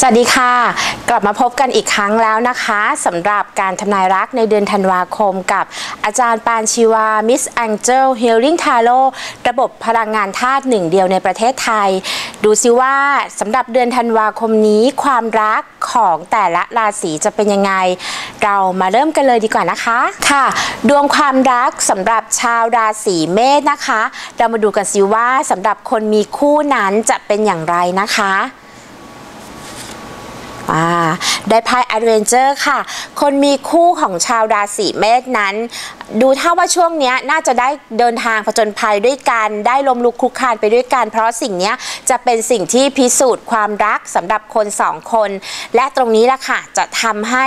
สวัสดีค่ะ กลับมาพบกันอีกครั้งแล้วนะคะสำหรับการทำนายรักในเดือนธันวาคมกับอาจารย์ปานชีวา Miss Angel Healing Tarot ระบบพลังงานธาตุหนึ่งเดียวในประเทศไทย ดูซิว่าสำหรับเดือนธันวาคมนี้ความรักของแต่ละราศีจะเป็นยังไง เรามาเริ่มกันเลยดีกว่านะคะค่ะ ดวงความรักสำหรับชาวราศีเมษนะคะ เรามาดูกันซิว่าสำหรับคนมีคู่นั้นจะเป็นอย่างไรนะคะ อ่าได้ไพ่ Adventure ค่ะ คนมีคู่ของชาวราศีเมษนั้น ดูถ้าว่าช่วงนี้น่าจะได้เดินทางผจญภัยด้วยกัน ได้ลมลุกคลุกคลานไปด้วยกัน เพราะสิ่งนี้จะเป็นสิ่งที่พิสูจน์ความรักสำหรับคนสองคน และตรงนี้แหละค่ะจะทำให้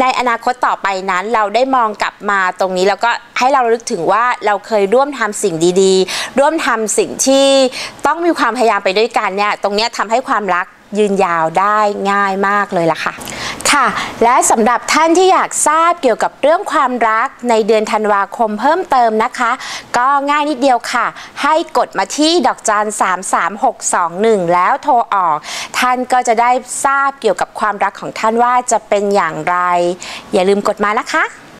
ในอนาคตต่อไปนั้น เราได้มองกลับมาตรงนี้แล้วก็ให้เราระลึกถึงว่าเราเคยร่วมทำสิ่งดีๆ ร่วมทำสิ่งที่ต้องมีความพยายามไปด้วยกันเนี่ยตรงนี้ทำให้ความรัก ยืนยาวได้ง่ายมากเลยล่ะค่ะ ค่ะ และสำหรับท่านที่อยากทราบเกี่ยวกับเรื่องความรักในเดือนธันวาคมเพิ่มเติมนะคะ ก็ง่ายนิดเดียวค่ะ ให้กดมาที่ดอกจัน 33621 แล้วโทรออก ท่านก็จะได้ทราบเกี่ยวกับความรักของท่านว่าจะเป็นอย่างไร อย่าลืมกดมานะคะ